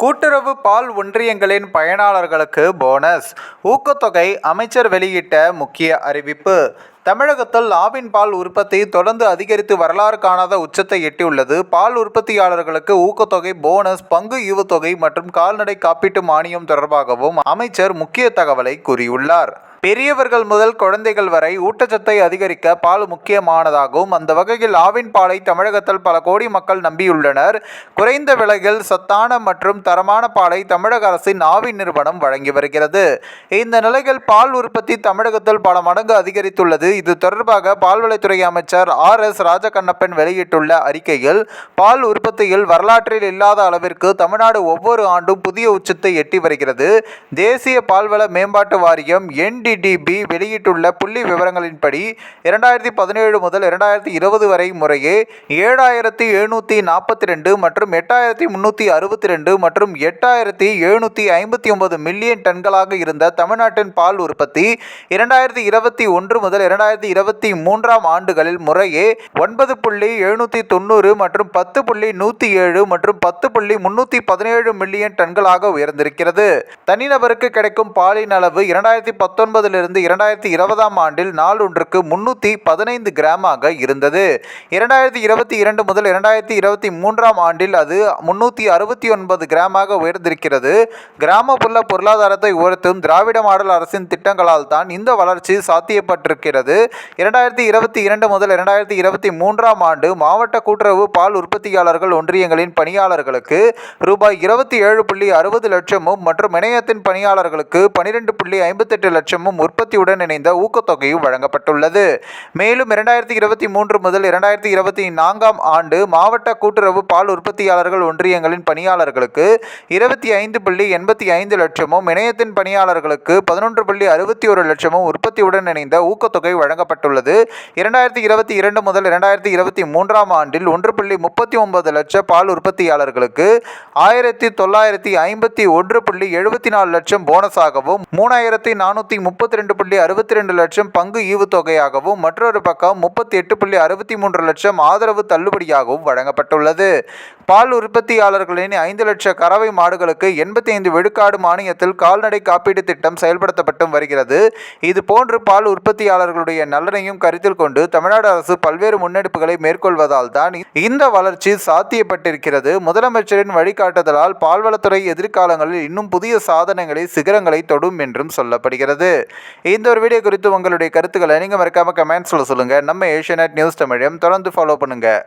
கூட்டுறவு பால் ஒன்றியங்களின் பயனாளர்களுக்கு போனஸ் ஊக்கத்தொகை அமைச்சர் வெளியிட்ட முக்கிய அறிவிப்பு. தமிழகத்தில் ஆவின் பால் உற்பத்தி தொடர்ந்து அதிகரித்து வரலாறு காணாத உச்சத்தை எட்டியுள்ளது. பால் உற்பத்தியாளர்களுக்கு ஊக்கத்தொகை போனஸ் பங்கு ஈவுத்தொகை மற்றும் கால்நடை காப்பீட்டு மானியம் தொடர்பாகவும் அமைச்சர் முக்கிய தகவலை கூறியுள்ளார். பெரியவர்கள் முதல் குழந்தைகள் வரை ஊட்டச்சத்தை அதிகரிக்க பால் முக்கியமானதாகும் அந்த வகையில் ஆவின் பாலை தமிழகத்தில் பல கோடி மக்கள் நம்பியுள்ளனர். குறைந்த விலையில் சத்தான மற்றும் தரமான பாலை தமிழக அரசின் ஆவின் நிறுவனம் வழங்கி வருகிறது. இந்த நிலையில் பால் உற்பத்தி தமிழகத்தில் பல மடங்கு அதிகரித்துள்ளது. இது தொடர்பாக பால்வளத்துறை அமைச்சர் ஆர் எஸ் ராஜகண்ணப்பன் வெளியிட்டுள்ள அறிக்கையில் பால் உற்பத்தியில் வரலாற்றில் இல்லாத அளவிற்கு தமிழ்நாடு ஒவ்வொரு ஆண்டும் புதிய உச்சத்தை எட்டி வருகிறது. தேசிய பால்வள மேம்பாட்டு வாரியம் என் என்டிடிபி வெளியிட்டுள்ள புள்ளி விவரங்களின்படி இரண்டாயிரத்தி பதினேழு முதல் இரண்டாயிரத்தி இருபது வரை முறையே ஏழாயிரத்தி எழுநூற்றி நாற்பத்தி ரெண்டு மற்றும் எட்டாயிரத்தி முந்நூற்றி அறுபத்தி ரெண்டு மற்றும் எட்டாயிரத்தி எழுநூற்றி ஐம்பத்தி ஒன்பது மில்லியன் டன்களாக இருந்த தமிழ்நாட்டின் பால் உற்பத்தி இரண்டாயிரத்தி இருபத்தி ஒன்று முதல் இரண்டாயிரத்தி இருபத்தி மூன்றாம் ஆண்டுகளில் முறையே ஒன்பது புள்ளி எழுநூற்றி தொண்ணூறு மற்றும் பத்து புள்ளி நூற்றி ஏழு மற்றும் பத்து புள்ளி முன்னூற்றி பதினேழு மில்லியன் டன்களாக உயர்ந்திருக்கிறது. தனிநபருக்கு கிடைக்கும் பாலின் அளவு இரண்டாயிரத்தி பத்தொன்பது பத்தொன்பதிலிருந்து இரண்டாயிரத்தி இருபதாம் ஆண்டில் நாளொன்றுக்கு முன்னூற்றி பதினைந்து கிராமாக இருந்தது. இரண்டாயிரத்தி இருபத்தி இரண்டு முதல் இரண்டாயிரத்தி இருபத்தி மூன்றாம் ஆண்டில் அது முன்னூற்றி அறுபத்தி ஒன்பது கிராமாக உயர்ந்திருக்கிறது. கிராமப்புற பொருளாதாரத்தை உயர்த்தும் திராவிட மாடல் அரசின் திட்டங்களால் தான் இந்த வளர்ச்சி சாத்தியப்பட்டிருக்கிறது. இரண்டாயிரத்தி இருபத்தி இரண்டு முதல் இரண்டாயிரத்தி இருபத்தி மூன்றாம் ஆண்டு மாவட்ட கூட்டுறவு பால் உற்பத்தியாளர்கள் ஒன்றியங்களின் பணியாளர்களுக்கு ரூபாய் இருபத்தி ஏழு புள்ளி அறுபது லட்சமும் மற்றும் இணையத்தின் பணியாளர்களுக்கு பனிரெண்டு புள்ளி ஐம்பத்தெட்டு லட்சமும் உற்பத்தியுடன் இணைந்த ஊக்கத்தொகையும் வழங்கப்பட்டுள்ளது. மேலும் இரண்டாயிரத்தி இருபத்தி மூன்று முதல் இரண்டாயிரத்தி இருபத்தி நான்காம் ஆண்டு மாவட்ட கூட்டுறவு பால் உற்பத்தியாளர்கள் ஒன்றியங்களின் பணியாளர்களுக்கு இருபத்தி ஐந்து புள்ளி எண்பத்தி ஐந்து லட்சமும் இணையத்தின் பணியாளர்களுக்கு பதினொன்று புள்ளி அறுபத்தி ஒரு லட்சமும் உற்பத்தியுடன் இணைந்த ஊக்கத்தொகை வழங்கப்பட்டுள்ளது. இரண்டாயிரத்தி இருபத்தி இரண்டு முதல் இரண்டாயிரத்தி இருபத்தி மூன்றாம் ஆண்டில் ஒன்று புள்ளி முப்பத்தி ஒன்பது லட்ச பால் உற்பத்தியாளர்களுக்கு ஆயிரத்தி தொள்ளாயிரத்தி ஐம்பத்தி ஒன்று புள்ளி எழுபத்தி நாலு லட்சம் போனஸாகவும் மூணாயிரத்தி நானூற்றி முப்பத்தி ரெண்டு புள்ளி அறுபத்தி ரெண்டு லட்சம் பங்கு ஈவுத்தொகையாகவும் மற்றொரு பக்கம் முப்பத்தி எட்டு புள்ளி அறுபத்தி மூன்று லட்சம் ஆதரவு தள்ளுபடியாகவும் வழங்கப்பட்டுள்ளது. பால் உற்பத்தியாளர்களின் ஐந்து லட்ச கறவை மாடுகளுக்கு எண்பத்தி ஐந்து விழுக்காடு மானியத்தில் கால்நடை காப்பீடு திட்டம் செயல்படுத்தப்பட்டு வருகிறது. இது போன்று பால் உற்பத்தியாளர்களுடைய நலனையும் கருத்தில் கொண்டு தமிழ்நாடு அரசு பல்வேறு முன்னெடுப்புகளை மேற்கொள்வதால் தான் இந்த வளர்ச்சி சாத்தியப்பட்டிருக்கிறது. முதலமைச்சரின் வழிகாட்டுதலால் பால்வளத்துறை எதிர்காலங்களில் இன்னும் புதிய சாதனைகளை சிகரங்களை தொடும் என்றும் சொல்லப்படுகிறது. இந்த ஒரு வீடியோ குறித்து உங்களுடைய கருத்துக்களை நீங்கள் மறக்காம கமெண்ட்ஸில் சொல்லுங்கள் நம்ம ஏஷியநெட் நியூஸ் தமிழையும் தொடர்ந்து ஃபாலோ பண்ணுங்கள்